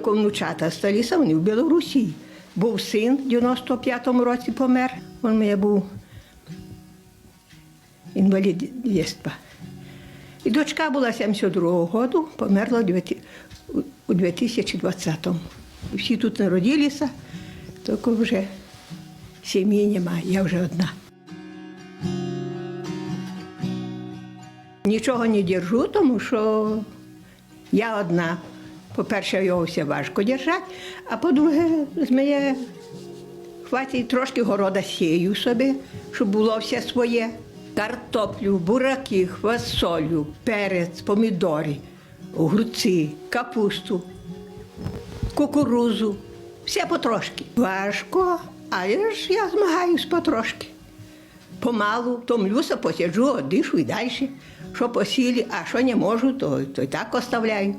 онука, внучата сталіся, вони в Білорусі. Був син в 95-му році помер. Він мене був інвалідства. І дочка була 72-го року, померла у 2020-му. Всі тут народилися, тільки вже сім'ї немає, я вже одна. Нічого не держу, тому що я одна. По-перше, його все важко держати, а по-друге, з мене хватить трошки города сію собі, щоб було все своє. Картоплю, бураки, хвасолю, перець, помідори, огурці, капусту, кукурузу. Все потрошки. Важко, але ж я змагаюсь потрошки. Помалу, втомлюся, посиджу, одишу і далі. Що посілі, а що не можу, то, то й так оставляю.